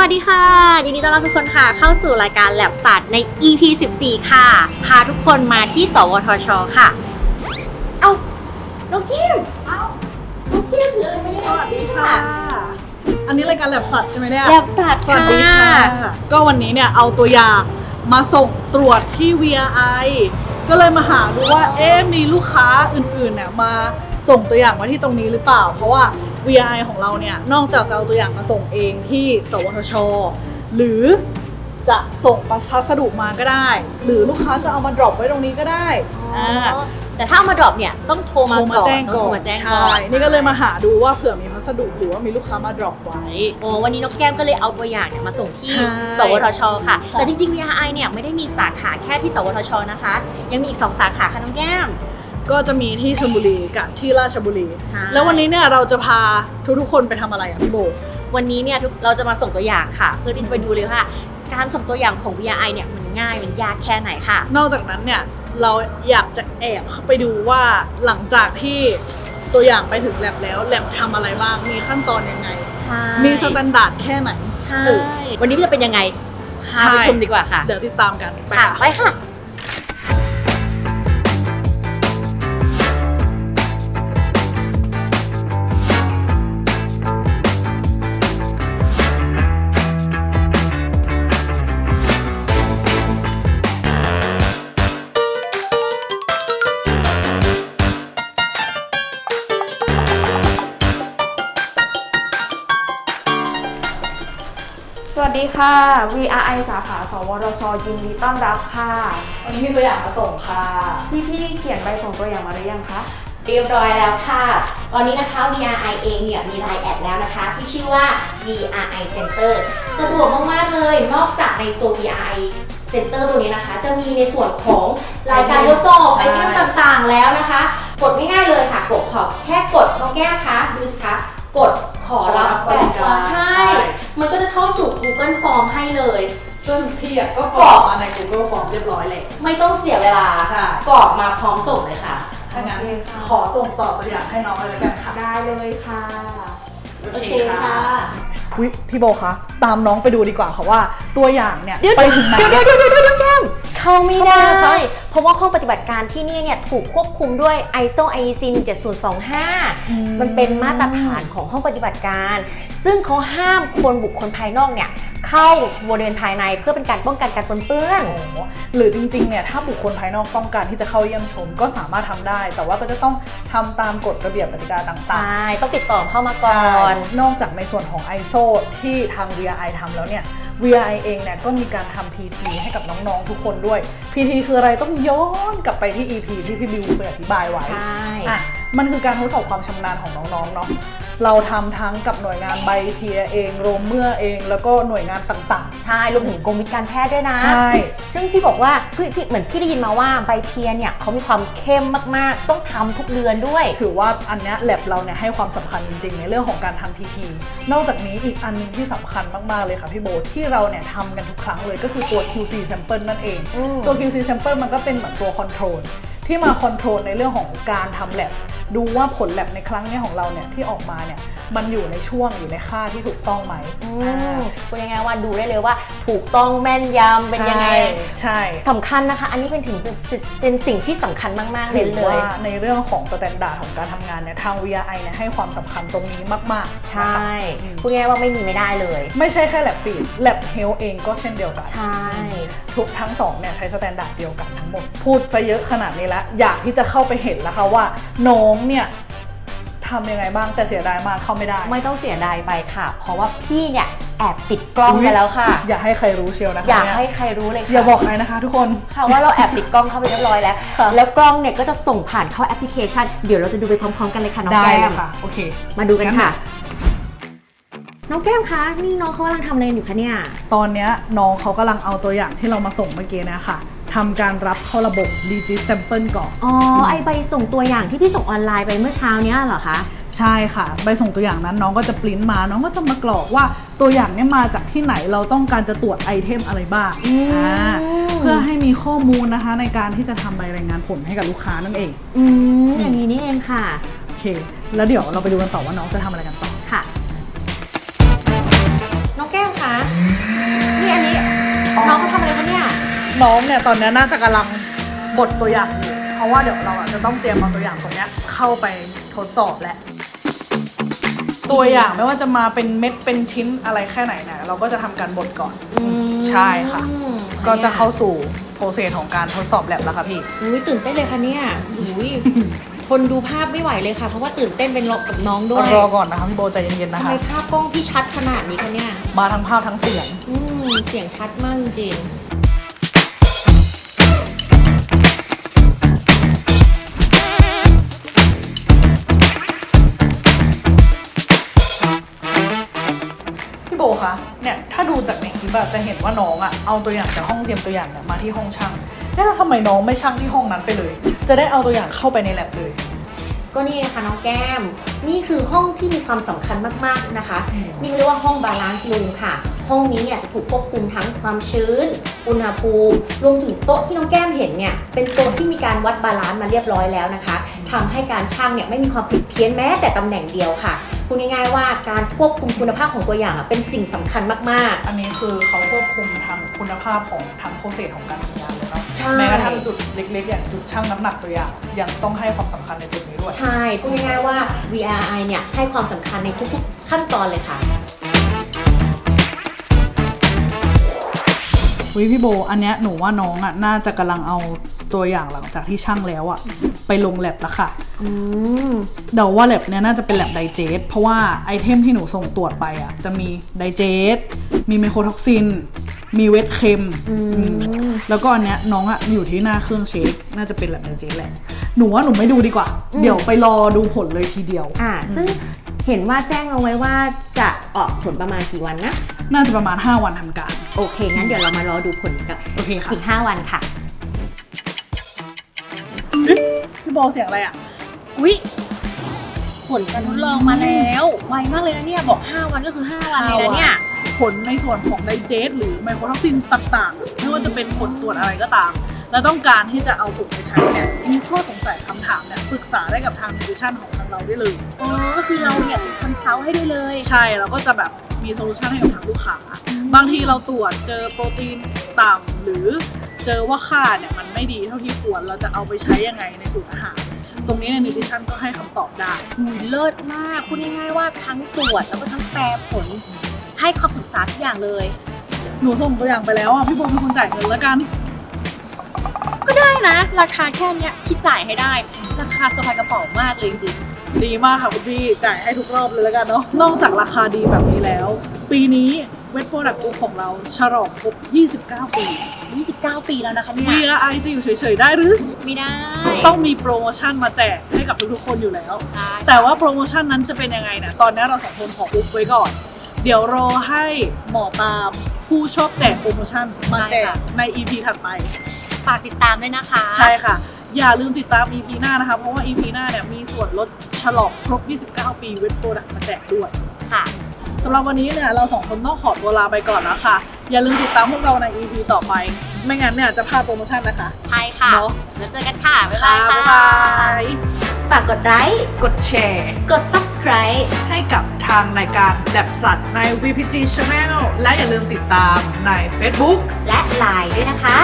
วัสดีค่ะยินดีต้อนรับทุกคนค่ะ เข้าสู่รายการแลบศาสตร์ใน EP 14 ค่ะ พาทุกคนมาที่ สวทช ค่ะ เอ้าน้องกิ้มเอ้าน้องกิ้มถืออะไรไม่ได้สวัสดีค่ะ อันนี้รายการแลบสัตว์ใช่ไหมเนี่ยแลบศาสตร์สวัสดีค่ะ ก็วันนี้เนี่ยเอาตัวอย่างมาส่งตรวจที่ VRI ก็เลยมาหาดูว่าเอ๊ะมีลูกค้าอื่นๆเนี่ยมาส่งตัวอย่างมาที่ตรงนี้หรือเปล่า เพราะว่า VRI ของเราเนี่ย นอกจากจะเอาตัวอย่างมาส่งเองที่สวทช หรือจะส่งพัสดุมาก็ได้ หรือลูกค้าจะเอามาดรอปไว้ตรงนี้ก็ได้อ๋ออาแต่ถ้าเอามาดรอปเนี่ยต้องโทรมาโทรมาก่อนแจ้งต้องก่โทอรนมาแจ้งก่ใช่อนนี่ก็เลยมาหาดูว่าเผื่อมีพัสดุหรือว่ามีลูกค้ามาดรอปไว้โอ้วันนี้นกแก้มก็เลยเอาตัวอย่างเนี่ยมาส่งที่ใช่สวทชค่ะค่ะ แต่จริงๆ VRI เนี่ยไม่ได้มีสาขาแค่ที่สวทชนะคะ ยังมีอีก 2 สาขาค่ะน้องแก้ม ก็จะมีที่ชลบุรีกับที่ราชบุรี ใช่ แล้ววันนี้เนี่ยเราจะพาทุกๆคนไปทำอะไรอะพี่โบ วันนี้เนี่ยทุกเราจะมาส่งตัวอย่างค่ะ เพื่อที่จะไปดูเลยว่า การส่งตัวอย่างของ VRI เนี่ยมันง่ายมันยากแค่ไหนค่ะ นอกจากนั้นเนี่ยเราอยากจะแอบเข้าไปดูว่าหลังจากที่ตัวอย่างไปถึงแลบแล้วแลบทำอะไรบ้างมีขั้นตอนยังไง ใช่มีสแตนดาร์ดแค่ไหน ใช่เออวันนี้จะเป็นยังไงพาใช่ ไปชมดีกว่าค่ะเดี๋ยวติดตามกันไปค่ะค่ะ ไปค่ะ ดีค่ะ VRI สาขา สวทชยินดีต้อนรับค่ะ วันนี้มีตัวอย่างมาส่งค่ะ พี่พี่ๆเขียนใบส่งตัวอย่างมาหรือยังคะ เรียบร้อยแล้วค่ะ ตอนนี้นะคะ VRI เองเนี่ยมีไลน์แอดแล้วนะคะ ที่ชื่อว่า VRI Center สะดวกมากๆเลย นอกจากในตัว VRI Center ตัวนี้นะคะ จะมีในส่วนของรายการทดสอบใช่ไอเทมต่างๆแล้วนะคะ กดง่ายๆเลยค่ะ กดขอแค่กดน้องแก้มคะดูสิคะ กดขอรับแบบฟอร์มใช่ มันก็จะเข้าสู่ Google Form ให้เลย ซึ่งพี่อะก็กรอกมาใน Google Form เรียบร้อยแล้วไม่ต้องเสียเวลาใช่ กรอกมาพร้อมส่งเลยค่ะ ถ้างั้นโอเคค่ะขอส่งต่อตัวอย่างให้น้องเลยแล้วกันค่ะ ได้เลยค่ะ โอเคค่ะวิพี่โบคะ ตามน้องไปดูดีกว่าค่ะว่าตัวอย่างเนี่ยเดี๋ยวไปถึงไหน เดี๋ยวเดี๋ยวเดี๋ยวเดี๋ยวเดี๋ยวแก้ม เข้าไม่ทำไมได้อะคะเพราะว่าห้องปฏิบัติการที่นี่เนี่ยถูกควบคุมด้วย ISO IEC 17025 มันเป็นมาตรฐานของห้องปฏิบัติการ ซึ่งเขาห้ามคนบุคคลภายนอกเนี่ยเข้าบริเวณภายในเพื่อเป็นการป้องกันการปนเปื้อนโอ้โหหรือจริงๆเนี่ยถ้าบุคคลภายนอกต้องการที่จะเข้าเยี่ยมชมก็สามารถทำได้ แต่ว่าก็จะต้องทำตามกฎระเบียบกติกาต่างใช่ต้องติดต่อเข้ามาๆก่อนนอกจากในส่วนของ ISO ที่ทาง VRI ทำแล้วเนี่ย VRI เองเนี่ยก็มีการทำ PT ให้กับน้องๆทุกคนด้วย PT คืออะไรต้องย้อนกลับไปที่ EP ที่พี่บิวเคยอธิบายไว้ใช่ อะมันคือการทดสอบความชำนาญของน้องๆเนาะ เราทำทั้งกับหน่วยงานใบเทียเองโรงเมื่อเอง แล้วก็หน่วยงานต่าง ใช่รวมถึงกรมวิทย์การแพทย์ด้วยนะๆใช่ ซึ่งพี่บอกว่าพี่พี่เหมือนพี่ได้ยินมาว่าใบเทียนเนี่ยเขามีความเข้มมากๆ ต้องทำทุกเดือนด้วยถือว่าอันเนี้ยแลบเราเนี่ยให้ความสำคัญจริง ๆ ในเรื่องของการทำ PT นอกจากนี้อีกอันหนึงที่สำคัญมาก ๆ เลยค่ะพี่โบที่เราเนี่ยทำกันทุกครั้งเลยก็คือตัว QC sample นั่นเอง อืม ตัว QC sample มันก็เป็นเหมือนตัว control ที่มาคอนโทรลในเรื่องของการทำแลบดูว่าผลแลบในครั้งนี้ของเราเนี่ยที่ออกมาเนี่ย มันอยู่ในช่วงอยู่ในค่าที่ถูกต้องไหมอือ่ามพูดง่ายๆว่าดูได้เลยว่าถูกต้องแม่นยำเป็นยังไงใช่ใช่สำคัญนะคะ อันนี้เป็นถึงเป็นสิ่งเป็นสิ่งที่สำคัญมากๆเลถืยอเลยว่าในเรื่องของสแตนดาร์ดของการทำงานเนี่ยทาง VRI เนี่ยให้ความสำคัญตรงนี้มากๆใช่นะคะอืมพูดง่ายๆว่าไม่มีไม่ได้เลย ไม่ใช่แค่แลบฟีดแลบเฮลเองก็เช่นเดียวกัน ใช่ ทุกทั้งสองเนี่ยใช้สแตนดาร์ดเดียวกันทั้งหมด พูดซะเยอะขนาดนี้แล้ว อยากที่จะเข้าไปเห็นแล้วค่ะว่าน้องเนี่ย ทำยังไงบ้างแต่เสียดายมากเข้าไม่ได้ไม่ต้องเสียดายไปค่ะ เพราะว่าพี่เนี่ยแอบติดกล้องไปแล้วค่ะ อย่าให้ใครรู้เชียวนะคะอยากเนี่ยให้ใครรู้เลยค่ะอย่าบอกใครนะคะทุกคนค่ะว่าเราแอบติดกล้องเข้าไปเรียบร้อยแล้วค่ะแล้วกล้องเนี่ยก็จะส่งผ่านเข้าแอปพลิเคชัน เดี๋ยวเราจะดูไปพร้อมๆกันเลยค่ะน้องได้แก้เลมยค่ะโอเค มาดูกันค่ะน้องแก้มคะ นี่น้องเขากำลังทำอะไรอยู่คะเนี่ย ตอนเนี้ยน้องเขากำลังเอาตัวอย่างที่เรามาส่งเมื่อกี้เนะคะ ทำการรับเข้าระบบ Digit Sample ก่อน อ๋อ ไอใบส่งตัวอย่างที่พี่ส่งออนไลน์ไปเมื่อเช้าเนี้ยเหรอคะ ใช่ค่ะ ใบส่งตัวอย่างนั้นน้องก็จะปริ้นมา น้องก็จะมากรอกว่าตัวอย่างเนี้มาจากที่ไหนเราต้องการจะตรวจไอเทมอะไรบ้างอืมอ่าเพื่อให้มีข้อมูลนะคะในการที่จะทำใบรายงานผลให้กับลูกค้านั่นเอง อืมอย่างนี้นี่เองค่ะ โอเค แล้วเดี๋ยวเราไปดูกันต่อว่าน้องจะทำอะไรกันต่อ น้องเนี่ยตอนเนี้ยน่าจะกำลังบดตัวอย่างอยู่เพราะว่าเดี๋ยวเราอะจะต้องเตรียมเอาตัวอย่างตรงเนี้ยเข้าไปทดสอบแหละ ตัวอย่างไม่ว่าจะมาเป็นเม็ดเป็นชิ้นอะไรแค่ไหนเนี่ยเราก็จะทำการบดก่อน ใช่ค่ะ ก็จะเข้าสู่โปรเซสของการทดสอบแลบแล้วค่ะพี่ อุ้ยตื่นเต้นเลยค่ะเนี่ยอุ้ยทนดูภาพไม่ไหวเลยค่ะ เพราะว่าตื่นเต้นเป็นกับน้องด้วยรอก่อนนะคะพี่โบใจเย็นๆทำนะไมคะภาพกล้องพี่ชัดขนาดนี้คะเนี่ย มาทั้งภาพทั้งเสียง อืมเสียงชัดมากจริง คะเนี่ยถ้าดูจากในคลิปอะจะเห็นว่าน้องอะเอาตัวอย่างจากห้องเตรียมตัวอย่างเนี่ยมาที่ห้องช่างแล้วทำไมน้องไม่ช่างที่ห้องนั้นไปเลย จะได้เอาตัวอย่างเข้าไปในแลบเลยก็นี่นะคะน้องแก้ม นี่คือห้องที่มีความสำคัญมากๆนะคะนี่เรียกว่าห้องบาลานซ์รูมค่ะ ห้องนี้เนี่ยจะถูกควบคุมทั้งความชื้น อุณหภูมิ รวมถึงโต๊ะที่น้องแก้มเห็นเนี่ย เป็นโต๊ะที่มีการวัดบาลานซ์มาเรียบร้อยแล้วนะคะทำให้การช่างเนี่ยไม่มีความผิดเพี้ยนแม้แต่ตำแหน่งเดียวค่ะ พูดง่าย ๆ ว่าการควบคุมคุณภาพของตัวอย่างอะเป็นสิ่งสำคัญมากๆอันนี้คือเขาควบคุมทางคุณภาพของทั้งโปรเซสของการทำงานเลยเนาะใช่ แม้กระทั่งจุดเล็ก ๆ อย่างจุดช่างน้ำหนักตัวอย่าง ยังต้องให้ความสำคัญในจุดนี้ด้วยใช่ พูดง่ายๆว่า VRI เนี่ยให้ความสำคัญในทุกๆ ขั้นตอนเลยค่ะ วิพี่โบ อันเนี้ยหนูว่าน้องอะน่าจะกำลังเอาตัวอย่างหลังจากที่ช่างแล้วอะไปลงแลบแล้วค่ะๆอืม เดาว่าแลบเนี้ยน่าจะเป็นแลบไดเจสเพราะว่าไอเทมที่หนูส่งตรวจไปอะ จะมีไดเจสมีไมโครท็อกซิน มีเวทเค็มอืมแล้วก็อันเนี้ยน้องอะอยู่ที่หน้าเครื่องเช็คน่าจะเป็นแลบไดเจสแหละ หนูว่าหนูไม่ดูดีกว่า เดี๋ยวไปรอดูผลเลยทีเดียว อ่า ซึ่งเห็นว่าแจ้งเอาไว้ว่าจะออกผลประมาณกี่วันนะ น่าจะประมาณ 5 วันทำการ โอเค งั้นเดี๋ยวเรามารอดูผลกันโอเคค่ะอีก5วันค่ะพี่โบเสียงอะไรอะ อุ๊ยผลการทดลองมาแล้วไวมากเลยนะเนี่ยบอก 5 วันก็คือ 5 วันเลยนะเนี่ย ผลในส่วนของไดเจสหรือไมโครท็อกซินต่างๆ ไม่ว่าจะเป็นผลตรวจอะไรก็ตาม แล้วต้องการที่จะเอาผลไปใช้เนี่ยมีข้อสงสัยคำถามเนี่ยปรึกษาได้กับทางดิชั่นของทางเราได้เลย อ๋อ ก็คือเราเนี่ยเป็นคอนซัลท์ให้ได้เลย ใช่เราก็จะแบบมีโซลูชันให้กับทางลูกค้าบางทีเราตรวจเจอโปรตีนต่ำหรือเจอว่าค่าเนี่ยมันไม่ดีเท่าที่ควรเราจะเอาไปใช้ยังไงในสูตรอาหาร ตรงนี้ในนิติชันก็ให้คำตอบได้หุยเลิศมากพูดง่ายๆว่าทั้งตรวจแล้วก็ทั้งแปลผล ให้คำปรึกษาทุกอย่างเลย หนูส่งตัวอย่างไปแล้วอะพี่โบเป็นคนจ่ายเงินแล้วกัน ก็ได้นะ ราคาแค่เนี้ยคิดจ่ายให้ได้ ราคาสบายกระเป๋ามากเลยจริงดีมากค่ะคุณพี่จ่ายให้ทุกรอบเลยแล้วกันเนาะนอกจากราคาดีแบบนี้แล้ว ปีนี้ เวทโปรดักต์กรุ๊ปของเราฉลองครบ 29 ปีๆ29 ปีแล้วนะคะเนี่ย VRI จะอยู่เฉยๆได้หรือ ไม่ได้ต้องมีโปรโมชั่นมาแจกให้กับทุกๆคนอยู่แล้ว ได้แต่ว่าโปรโมชั่นนั้นจะเป็นยังไงเนี่ยตอนนี้เราสองคนขออุบไว้ก่อน เดี๋ยวรอให้หมอตามผู้ชอบแจกโปรโมชั่นมาแจกใน EP ถัดไป ฝากติดตามด้วยนะคะใช่ค่ะ อย่าลืมติดตาม EP หน้านะคะ เพราะว่า EP หน้าเนี่ยมีส่วนลดฉลองครบ 29 ปีเวทโปรดักต์มาแจกด้วย ค่ะ สำหรับวันนี้เนี่ยเราสองคนต้องขอตัวลาไปก่อนแล้วค่ะ อย่าลืมติดตามพวกเราใน EP ต่อไป ไม่งั้นเนี่ยจะพลาดโปรโมชั่นนะคะ ใช่ค่ะเนอะ แล้วเจอกันค่ะ บ๊ายบายบ๊ายค่ะบายฝากกดไลค์กดแชร์ กด subscribe ให้กับทางรายการแลบสัตว์ใน VPG Channel และอย่าลืมติดตามใน Facebook และ Line ด้วยนะคะ